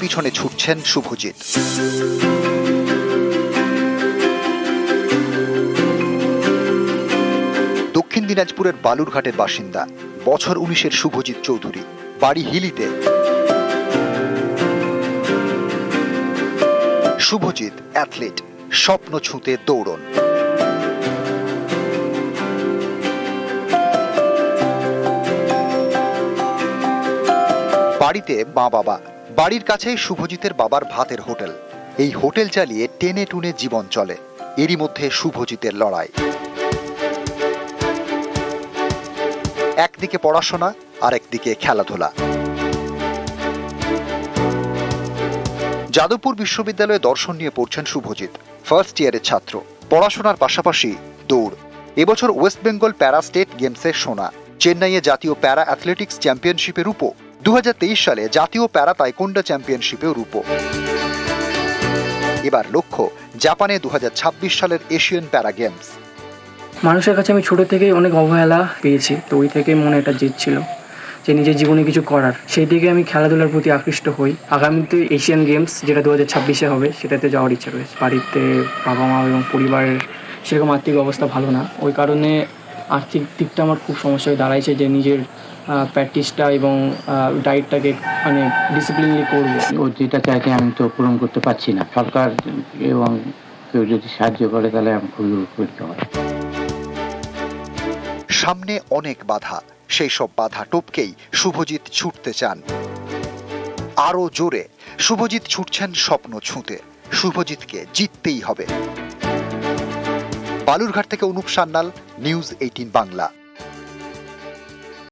পিছনে ছুটছেন শুভজিৎ। দক্ষিণ দিনাজপুরের বালুরঘাটের বাসিন্দা, বছর উনিশের শুভজিৎ চৌধুরী, বাড়ি হিলিতে। শুভজিৎ অ্যাথলিট স্বপ্ন ছুঁতে দৌড়ন। বাড়িতে মা বাবা বাড়ির কাছেই শুভজিতের বাবার ভাতের হোটেল। এই হোটেল চালিয়ে টেনে টুনে জীবন চলে। এরই মধ্যে শুভজিতের লড়াই। একদিকে পড়াশোনা আর একদিকে খেলাধুলা। যাদবপুর বিশ্ববিদ্যালয়ে দর্শন নিয়ে পড়ছেন শুভজিৎ। ফার্স্ট ইয়ারের ছাত্র। পড়াশোনার পাশাপাশি দৌড়। এবছর ওয়েস্ট বেঙ্গল প্যারা স্টেট গেমসে সোনা। চেন্নাইয়ে জাতীয় প্যারা অ্যাথলেটিক্স চ্যাম্পিয়নশিপে রূপো দু হাজার তেইশ সালে জাতীয় প্যারা তাইকোন্ডা চ্যাম্পিয়নশিপেও রূপো। এবার লক্ষ্য, জাপানে দু হাজার ছাব্বিশ সালের এশিয়ান প্যারা গেমস। মানুষের কাছে আমি ছোট থেকেই অনেক অবহেলা পেয়েছি, তো ওই থেকে মনে একটা জেদ ছিল যে নিজের জীবনে কিছু করার। সেই দিকে আমি খেলাধুলার প্রতি আকৃষ্ট হই। আগামীতে এশিয়ান গেমস যেটা দু হাজার ছাব্বিশে হবে, সেটাতে যাওয়ার ইচ্ছা রয়েছে। বাড়িতে বাবা মা এবং পরিবারের সেরকম আর্থিক অবস্থা ভালো না। ওই কারণে আর্থিক দিকটা আমার খুব সমস্যা হয়ে দাঁড়াইছে যে নিজের প্র্যাকটিসটা এবং ডায়েটটাকে মানে ডিসিপ্লিনলি করব। ও যেটা চাইছে আমি তো পূরণ করতে পারছি না। সরকার এবং কেউ যদি সাহায্য করে তাহলে আমি খুবই উপকৃত হই সামনে অনেক বাধা সেই সব বাধা টপকেই শুভজিৎ ছুটতে চান। আরও জোরে শুভজিৎ ছুটছেন স্বপ্ন ছুঁতে। শুভজিৎকে জিততেই হবে। বালুরঘাট থেকে অনুপ সান্যাল নিউজ এইটিন বাংলা।